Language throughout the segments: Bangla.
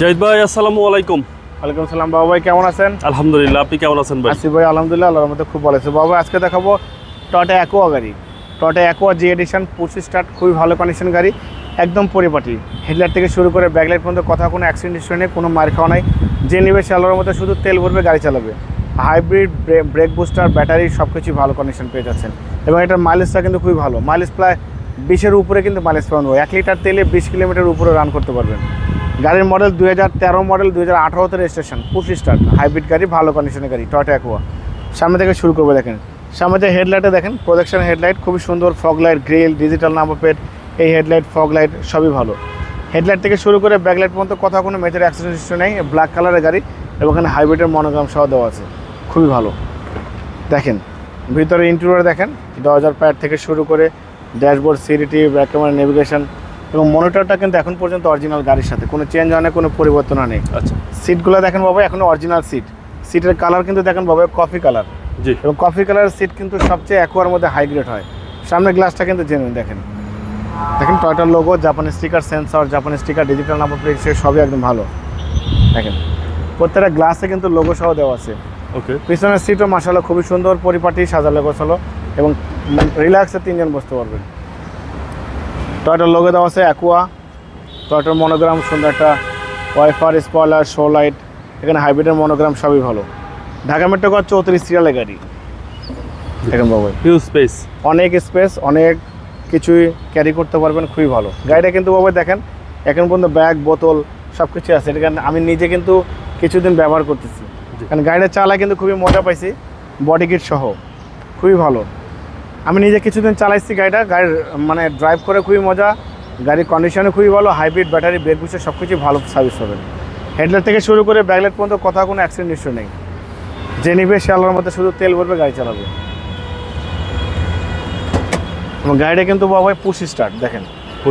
জাহিদ ভাই আসসালামু আলাইকুম। ওয়ালাইকুম সালাম বাবা ভাই কেমন আছেন? আলহামদুলিল্লাহ আপনি কেমন আছেন ভাই? আসিফ ভাই আলহামদুলিল্লাহ আল্লাহর মধ্যে খুব ভালো আছে। বাবা আজকে দেখাবো টটা অ্যাকোয়া গাড়ি। টটা অ্যাকোয়া জি এডিশন পঁচিশ স্টার্ট খুবই ভালো কন্ডিশন গাড়ি একদম পরিপাটি। হেডলাইট থেকে শুরু করে ব্যাকলাইট পর্যন্ত কথা কোনো অ্যাক্সিডেন্ট হিস্ট্রি নেই কোনো মার খাওয়া নাই। যে নেবে সে আল্লাহর মধ্যে শুধু তেল ভরবে গাড়ি চালাবে। হাইব্রিড ব্রেক বুস্টার ব্যাটারি সব কিছুই ভালো কন্ডিশন পেয়ে যাচ্ছেন। এবং এটার মাইলেজটা কিন্তু খুবই ভালো। মাইলেজ প্রায় বিশের উপরে কিন্তু মাইলেজ পাওয়া যায়। এক লিটার তেলে বিশ কিলোমিটার উপরে রান করতে পারবেন। গাড়ির মডেল দুই তেরো মডেল দুই হাজার আঠারোতে রেজিস্ট্রেশন পঁচিশ স্টার্ট হাইব্রিড গাড়ি, ভালো কন্ডিশনের গাড়ি টয়টা অ্যাকোয়া সামনে থেকে শুরু করব দেখেন। সামনে যে হেডলাইটে দেখেন প্রোজেকশন হেডলাইট খুবই সুন্দর fog light grill digital number plate এই হেডলাইট ফগ লাইট সবই ভালো। হেডলাইট থেকে শুরু করে ব্যাকলাইট পর্যন্ত কথা কোনো মেজর অ্যাক্সিডেন্ট হিস্ট্রি নেই ব্ল্যাক কালারের গাড়ি এবং এখানে হাইব্রিডের মনোগ্রাম সহ দেওয়া আছে। খুবই ভালো। দেখেন, ভিতরে ইন্টেরিয়র দেখেন, দরজার প্যাড থেকে শুরু করে ড্যাশবোর্ড সিরিটি ব্যাক ক্যামেরা নেভিগেশন এবং মনিটরটা কিন্তু এখন পর্যন্ত অরিজিনাল গাড়ির সাথে কোনো চেঞ্জ হয় না কোনো পরিবর্তন নেই। আচ্ছা। সিটগুলো দেখেন বাবা এখনও অরিজিনাল সিট সিটের কালার কিন্তু দেখেন বাবা কফি কালার জি। এবং কফি কালারের সিট কিন্তু সবচেয়ে অ্যাকোয়ার মধ্যে হাইগ্রেড হয়। সামনের গ্লাসটা কিন্তু জেনুইন দেখেন। দেখেন টয়টার লোগো জাপানি স্টিকার সেন্সর জাপানি স্টিকার ডিজিটাল নাম্বার প্লেট সে সবই একদম ভালো। দেখেন প্রত্যেকটা গ্লাসে কিন্তু লোগো সহ দেওয়া আছে। ওকে। পিছনের সিটও মাসাল্লাহ খুবই সুন্দর পরিপাটি সাজালে গোছালো এবং রিল্যাক্সে তিনজন বসতে পারবেন। টয়টার লোগো দেওয়া আছে অ্যাকুয়া টয়টার মনোগ্রাম সুন্দর একটা ওয়াইফার স্পয়লার শো লাইট এখানে হাইব্রিডের মনোগ্রাম সবই ভালো। ঢাকা মেট্রো কর চৌত্রিশ সিরিয়ালের গাড়ি। দেখেন বাবু। হিউজ স্পেস অনেক স্পেস অনেক কিছুই ক্যারি করতে পারবেন খুবই ভালো। গাড়িটা কিন্তু বাবা দেখেন এখন পর্যন্ত ব্যাগ বোতল সব কিছু আছে। এটা আমি নিজে কিন্তু কিছুদিন ব্যবহার করতেছি। কারণ গাড়িটা চালায় কিন্তু খুবই মজা পাইছি বডি কিট সহ। খুবই ভালো। আমি নিজে কিছুদিন চালাইছি গাড়িটা। গাড়ির মানে ড্রাইভ করে খুবই মজা গাড়ির কন্ডিশনে খুবই ভালো হাইব্রিড ব্যাটারি বুসে সব কিছুই ভালো সার্ভিস হবে। হেডলাইট থেকে শুরু করে ব্যাকলাইট পর্যন্ত কথা কোনো অ্যাক্সিডেন্ট ইস্যু নেই। যে নিবে সে আল্লাহর মধ্যে শুধু তেল ভরবে গাড়ি চালাবে। এবং গাড়িটা কিন্তু বাবা পুশ স্টার্ট দেখেন।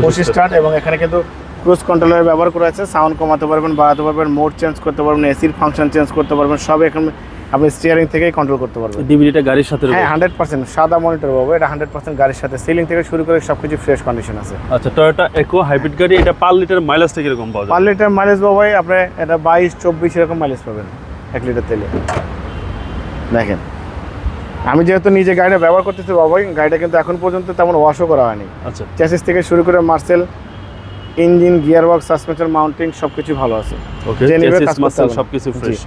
পুশ স্টার্ট এবং এখানে কিন্তু ক্রুজ কন্ট্রোলার ব্যবহার করা আছে সাউন্ড কমাতে পারবেন বাড়াতে পারবেন মোড চেঞ্জ করতে পারবেন এসির ফাংশন চেঞ্জ করতে পারবেন সব এখানে আপনি স্টিয়ারিং থেকেই কন্ট্রোল করতে পারবেন। ডিভিডিটা গাড়ির সাথে হ্যাঁ হান্ড্রেড পার্সেন্ট সাদা মনিটর পাবো। এটা হান্ড্রেড পার্সেন্ট গাড়ির সাথে। সিলিং থেকে শুরু করে সব কিছু ফ্রেশ কন্ডিশন আছে। আচ্ছা টয়োটা ইকো হাইব্রিড গাড়ি এটা পার লিটার মাইলেজটা কীরকম পাওয়া পার লিটার মাইলেজ বাবাই আপনি এটা বাইশ চব্বিশ এরকম মাইলেজ পাবেন এক লিটার তেলে। দেখেন আমি যেহেতু নিজে গাড়িটা ব্যবহার করতেছি বাবাই গাড়িটা কিন্তু এখন পর্যন্ত তেমন ওয়াশও করা হয়নি। আচ্ছা। চ্যাসিস থেকে শুরু করে Marcel engine gear box suspension mounting সব কিছু ভালো আছে। ওকে যে নেবে। সবকিছু ফ্রেশ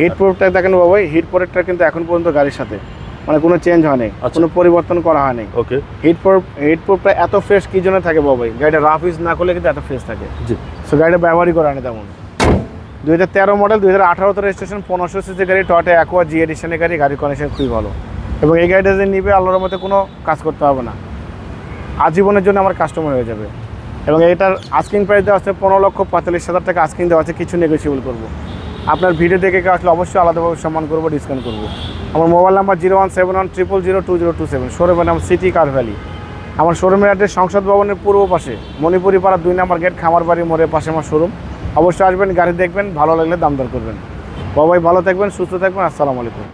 হিট প্রুফটা দেখেন বাবাই হিট প্রোটেক্টটা কিন্তু এখন পর্যন্ত গাড়ির সাথে। মানে কোনো চেঞ্জ হয়নি আচ্ছা। কোনো পরিবর্তন করা হয়নি ওকে হিট প্রুফ হিট প্রুফটা এত ফ্রেশ কী জন্য থাকে বাবাই গাড়িটা রাফ ইউজ না করলে কিন্তু এত ফ্রেশ থাকে। জি। সো গাড়িটা ব্যবহারই করা হয়নি তেমন। দুই হাজার তেরো মডেল দুই হাজার আঠারোতে রেজিস্ট্রেশন পনেরোশো সিসি গাড়ি টয়টা অ্যাকোয়া জি এডিশনের গাড়ি গাড়ির কন্ডিশন খুবই ভালো। এবং এই গাড়িটা যে নিবে আল্লাহর মধ্যে কোনো কাজ করতে হবে না। আজীবনের জন্য আমার কাস্টমার হয়ে যাবে। এবং এটার আস্কিং প্রাইস দেওয়া আছে পনেরো লক্ষ পঁয়তাল্লিশ হাজার টাকা আস্কিং দেওয়া আছে কিছু নেগোসিয়েবল করব। আপনার ভিডিও দেখে কেউ আসলে অবশ্যই আলাদাভাবে সম্মান করব ডিসকাউন্ট করব। আমার mobile number zero one seven one triple zero two zero two seven শোরুমের নাম সিটি কার ভ্যালি। আমার শোরুমের অ্যাড্রেস সংসদ ভবনের পূর্ব পাশে মণিপুরি পাড়া দুই নম্বর গেট খামার বাড়ি মোড়ের পাশে আমার শোরুম অবশ্যই আসবেন, গাড়ি দেখবেন, ভালো লাগলে দাম দর করবেন। বাবাই ভালো থাকবেন, সুস্থ থাকবেন, আসসালামু আলাইকুম।